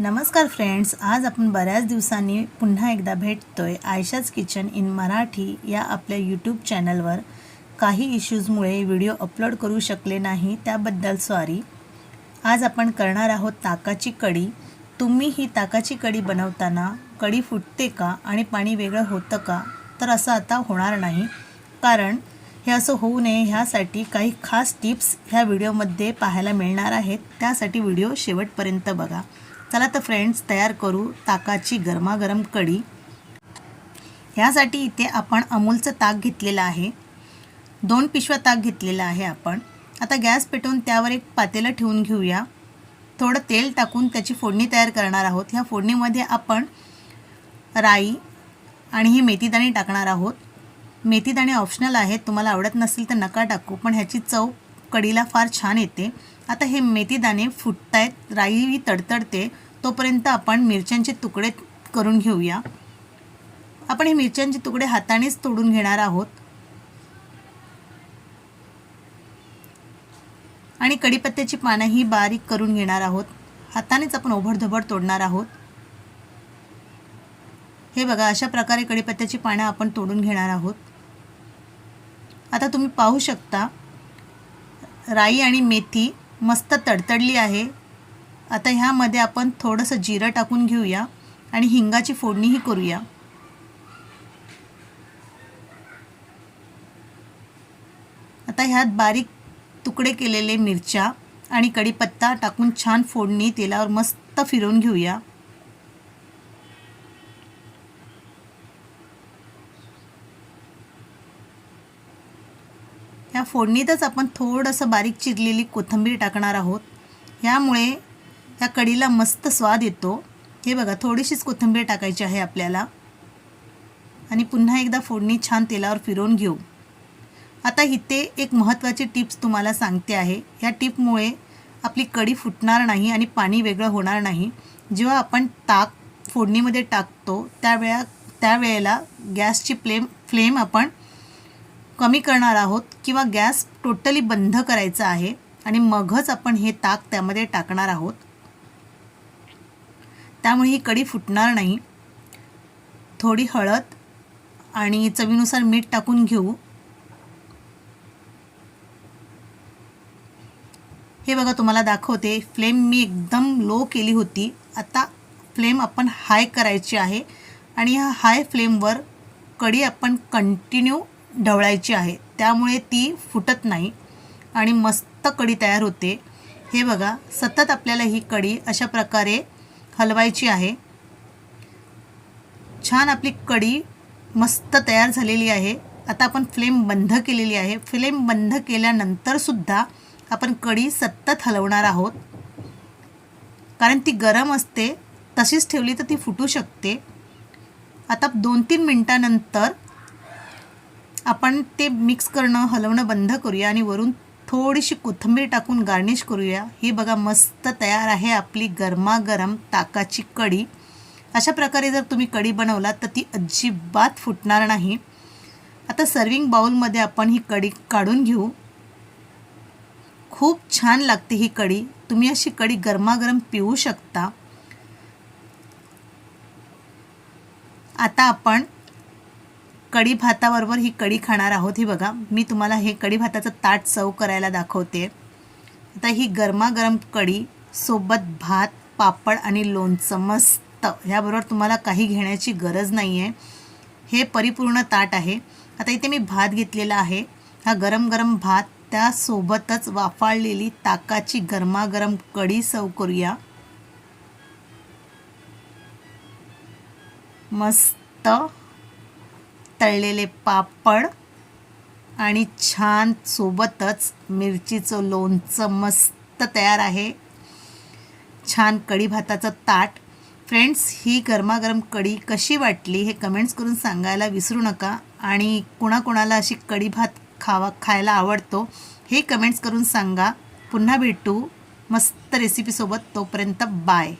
नमस्कार फ्रेंड्स आज आपण बऱ्याच दिवसांनी पुन्हा एकदा भेटतोय आयशाच किचन इन मराठी या आपल्या यूट्यूब चॅनलवर काही इश्यूजमुळे व्हिडिओ अपलोड करू शकले नाही त्याबद्दल सॉरी आज आपण करणार आहोत ताकाची कढी. तुम्ही ही ताकाची कढी बनवताना कडी फुटते का आणि पाणी वेगळं होतं का? तर असं आता होणार नाही. कारण हे असं होऊ नये ह्यासाठी काही खास टिप्स ह्या व्हिडिओमध्ये पाहायला मिळणार आहेत. त्यासाठी व्हिडिओ शेवटपर्यंत बघा. चला तर फ्रेंड्स तयार करू ताकाची गरमागरम कढी. ह्यासाठी इथे आपण अमूलचं ताक घेतलेलं आहे. दोन पिशव्या ताक घेतलेलं आहे आपण. आता गॅस पेटवून त्यावर एक पातेलं ठेवून घेऊया. थोडं तेल टाकून त्याची फोडणी तयार करणार आहोत. ह्या फोडणीमध्ये आपण राई आणि ही मेथीदाणे टाकणार आहोत. मेथीदाणे ऑप्शनल आहेत. तुम्हाला आवडत नसेल तर नका टाकू पण ह्याची चव कढीला फार छान येते. आता हे मेथीदाणे फुटत आहेत राईही तडतडते तोपर्यंत आपण मिरच्यांचे तुकडे करून घेऊया. आपण हे मिरच्यांचे तुकडे हातानेच तोडून घेणार आहोत. आणि कढीपत्त्याची पानंही बारीक करून घेणार आहोत. हातानेच आपण ओभडधोबड तोडणार आहोत. हे बघा अशा प्रकारे कढीपत्त्याची पानं आपण तोडून घेणार आहोत. आता तुम्ही पाहू शकता राई आणि मेथी मस्त तडतडली आहे. आता ह्यामध्ये आपण थोडंसं जिरं टाकून घेऊया आणि हिंगाची फोडणीही करूया. आता ह्यात बारीक तुकडे केलेले मिरच्या आणि कढीपत्ता टाकून छान फोडणी तेलावर मस्त फिरवून घेऊया. या फोडणीतच आपण थोडंसं बारीक चिरलेली कोथिंबीर टाकणार आहोत. यामुळे या कढीला मस्त स्वाद येतो. हे बघा थोडीशीच कोथिंबीर टाकायची आहे आपल्याला. आणि पुन्हा एकदा फोडणी छान तेलावर फिरवून घेऊ. आता इथे एक महत्त्वाची टिप्स तुम्हाला सांगते आहे. या टिपमुळे आपली कढी फुटणार नाही आणि पाणी वेगळं होणार नाही. जेव्हा आपण ताक फोडणीमध्ये टाकतो त्यावेळा त्यावेळेला गॅसची फ्लेम फ्लेम आपण कमी करणार आहोत किंवा गॅस टोटली बंद करायचा आहे आणि मगच आपण हे ताक त्यामध्ये टाकणार आहोत. त्यामुळे ही कढी फुटणार नाही. थोडी हळद आणि चवीनुसार मीठ टाकून घेऊ. हे बघा तुम्हाला दाखवते. फ्लेम मी एकदम लो केली होती. आता फ्लेम आपण हाय करायची आहे आणि ह्या हाय फ्लेमवर कढी आपण कंटिन्यू ढवळायची आहे. त्यामुळे ती फुटत नाही आणि मस्त कढी तयार होते. हे बघा सतत आपल्याला ही कढी अशा प्रकारे हलवायची आहे. छान आपली कढी मस्त तयार झालेली आहे. आता आपण फ्लेम बंद केलेली आहे. फ्लेम बंद केल्यानंतरसुद्धा आपण कढी सतत हलवणार आहोत. कारण ती गरम असते तशीच ठेवली तर ती फुटू शकते. आता दोन तीन मिनटानंतर आपण ते मिक्स करणं हलवणं बंद करूया आणि वरून थोडीशी कोथिंबीर टाकून गार्निश करूया. ही बघा मस्त तयार आहे आपली गरमागरम ताकाची कढी. अशा प्रकारे जर तुम्ही कढी बनवलात तर ती अजिबात फुटणार नाही. आता सर्विंग बाउलमध्ये आपण ही कढी काढून घेऊ. खूप छान लागते ही कढी. तुम्ही अशी कढी गरमागरम पिऊ शकता. आता आपण कढी भाताबरोबर ही कढी खाणार आहोत. ही बघा मी तुम्हाला हे कढी भाताचं ताट चव करायला दाखवते. आता ही गरमागरम कढी सोबत भात पापड आणि लोणचं मस्त. ह्याबरोबर तुम्हाला काही घेण्याची गरज नाही आहे हे परिपूर्ण ताट आहे. आता इथे मी भात घेतलेला आहे. हा गरम गरम भात त्यासोबतच वाफाळलेली ताकाची गरमागरम कढी सव करूया. मस्त. तळलेले पापड आणि छान सोबतच मिरचीचं लोणचं मस्त तयार आहे. छान कढी भाताचं ताट. फ्रेंड्स ही गरमागरम कढी कशी वाटली हे कमेंट्स करून सांगायला विसरू नका आणि कुणाकुणाला अशी कढी भात खावा खायला आवडतो हे कमेंट्स करून सांगा. पुन्हा भेटू. मस्त रेसिपीसोबत तोपर्यंत बाय.